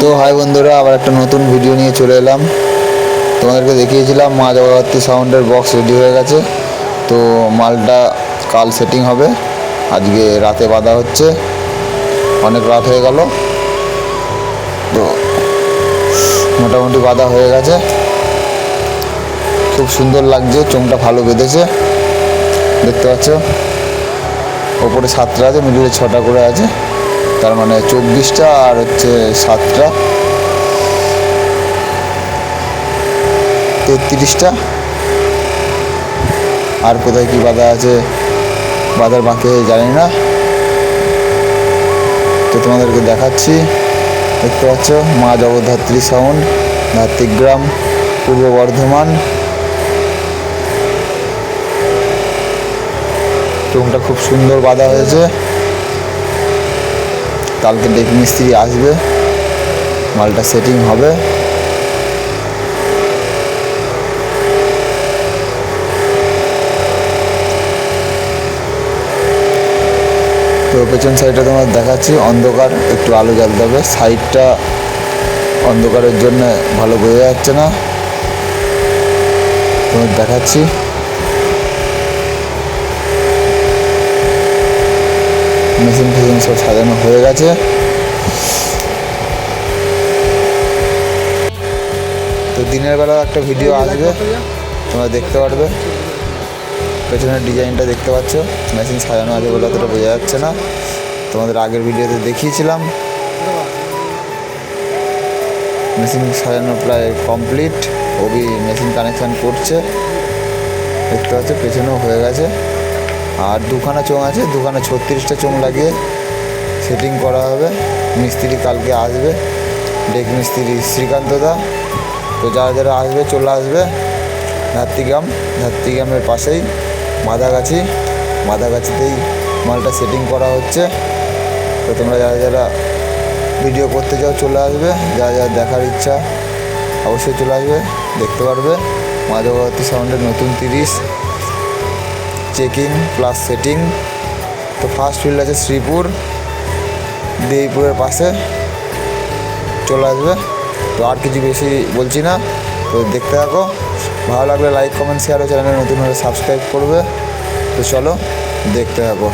তো হাই বন্ধুরা, আবার একটা নতুন ভিডিও নিয়ে চলে এলাম। তোমাদেরকে দেখিয়েছিলাম মা জগদ্ধাত্রী সাউন্ডের বক্স রেডি হয়ে গেছে। তো মালটা কাল সেটিং হবে। আজকে রাতে বাঁধা হচ্ছে। অনেক রাত হয়ে গেল। তো মোটামুটি বাঁধা হয়ে গেছে। খুব সুন্দর লাগছে, চোঙটা ভালো বেঁধেছে। দেখতে পাচ্ছ? ওপরে সাতটা আছে মিডিলে ছটা করে আছে। তার মানে চব্বিশটা আর হচ্ছে সাতটা। তেত্রিশটা। আর কোথায় কি বাধা আছে, বাধার বাঁকে জানি না। তো তোমাদেরকে দেখাচ্ছি। দেখতে পাচ্ছ, মা জগদ্ধাত্রী সাউন্ড ধাত্রিগ্রাম পূর্ব বর্ধমান। চোখটা খুব সুন্দর বাঁধা হয়েছে। কালকে ডেক মিস্ত্রি আসবে, মালটা সেটিং হবে। তো পেছন সাইডটা তোমার দেখাচ্ছি, অন্ধকার, একটু আলো জ্বালতে হবে। সাইডটা অন্ধকারের জন্য ভালো বোঝা যাচ্ছে না। তোমার দেখাচ্ছি। মেশিন ফেশিন সব সাজানো হয়ে গেছে। তো দিনের বেলা একটা ভিডিও আসবে তোমরা দেখতে পারবে। পেছনের ডিজাইনটা দেখতে পাচ্ছ। মেশিন সাজানো আছে বলে অতটা বোঝা যাচ্ছে না। তোমাদের আগের ভিডিওতে দেখিয়েছিলাম। মেশিন সাজানো প্রায় কমপ্লিট। ওবি মেশিন কানেকশান করছে। দেখতে পাচ্ছ পেছনেও হয়ে গেছে। আর দুখানা চোঙ আছে, দুখানা ছত্রিশটা চোঙ লাগিয়ে সেটিং করা হবে। মিস্ত্রি কালকে আসবে ডেক মিস্ত্রি শ্রীকান্ত দা। তো যারা যারা আসবে, চলে আসবে। ধাত্রিগ্রাম, ধাত্রিগ্রামের পাশেই মাদাগাছি। মাদাগাছিতেই মালটা সেটিং করা হচ্ছে। তো তোমরা যারা যারা ভিডিও করতে চাও, চলে আসবে। যারা যারা দেখার ইচ্ছা, অবশ্যই চলে আসবে। দেখতে পারবে। মা সাউন্ডের নতুন তিরিশ। চেকিং প্লাস সেটিং তো ফার্স্ট ফিল্ড আছে শ্রীপুর দেইপুরের পাশে চলে আসবে। তো আর কিছু বেশি বলছি না। তো দেখতে থাকো। ভালো লাগলে লাইক কমেন্ট শেয়ার ও চ্যানেলে নতুন হলে সাবস্ক্রাইব করবে। তো চলো, দেখতে থাকো।